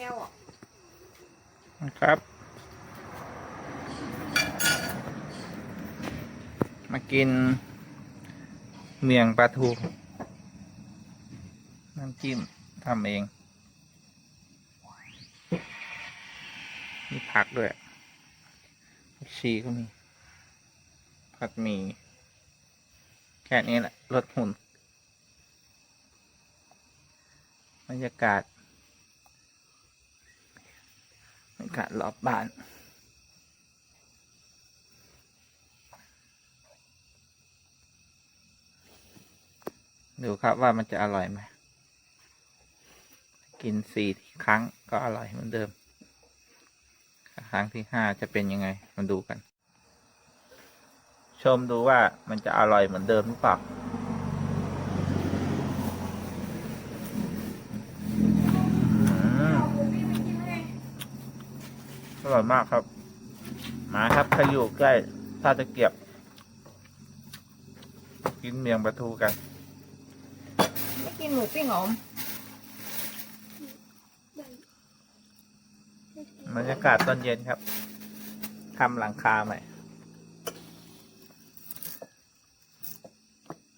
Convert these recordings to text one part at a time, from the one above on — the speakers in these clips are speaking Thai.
แก้วอะนะครับ มากิน เมียงปลาทู น้ำจิ้มทำเอง มีผักด้วยชีก็มี ผัดหมี แค่นี้แหละลดหุ่นบรรยากาศ บรรยาศรอบบ้าน ดูครับว่ามันจะอร่อยไหม กินสี่ครั้งก็อร่อยเหมือนเดิม ครั้งที่ห้าจะเป็นยังไง มาดูกัน ชมดูว่ามันจะอร่อยเหมือนเดิมหรือเปล่า อร่อยมากครับ มาครับใครอยู่ใกล้ท่าตะเกียบ กินเมียงปลาทูกัน ไม่กินหมูปิ้งเหรอ บรรยากาศตอนเย็นครับทำหลังคาใหม่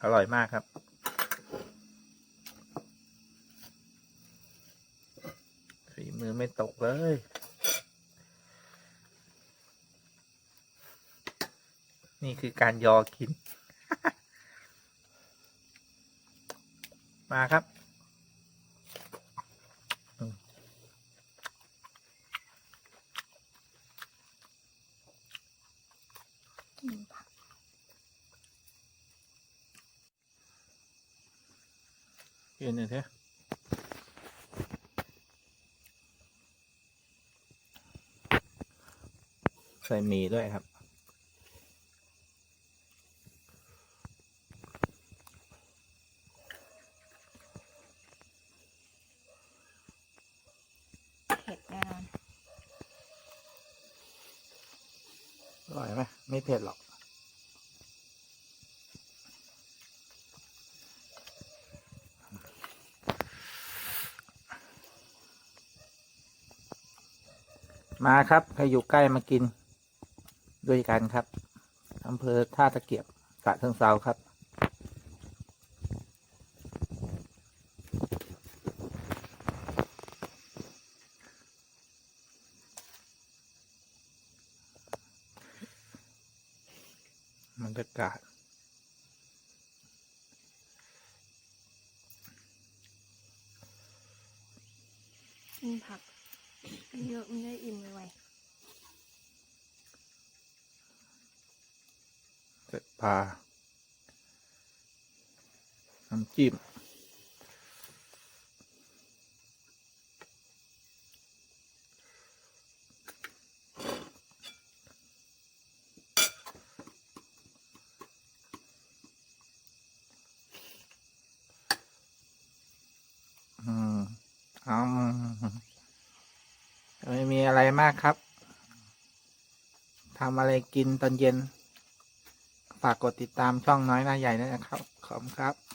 อร่อยมากครับฝีมือไม่ตกเลย นี่คือการยอกิน มาครับกินผักกินหน่อยเถอะใส่หมี่ด้วยครับ เผ็ดแน่นอน อร่อยไหมไม่เผ็ดหรอก มาครับใครอยู่ใกล้มากินด้วยกันครับอำเภอท่าตะเกียบสะเชิงเซาครับ รรยากาศ กินผักเยอะไม่ได้อิ่มไวเสร็จปลาน้ำจิ้ม อไม่มีอะไรมากครับทำอะไรกินตอนเย็น ฝากกดติดตามช่องน้อยหน้าใหญ่ด้วยนะครับ ขอบคุณครับ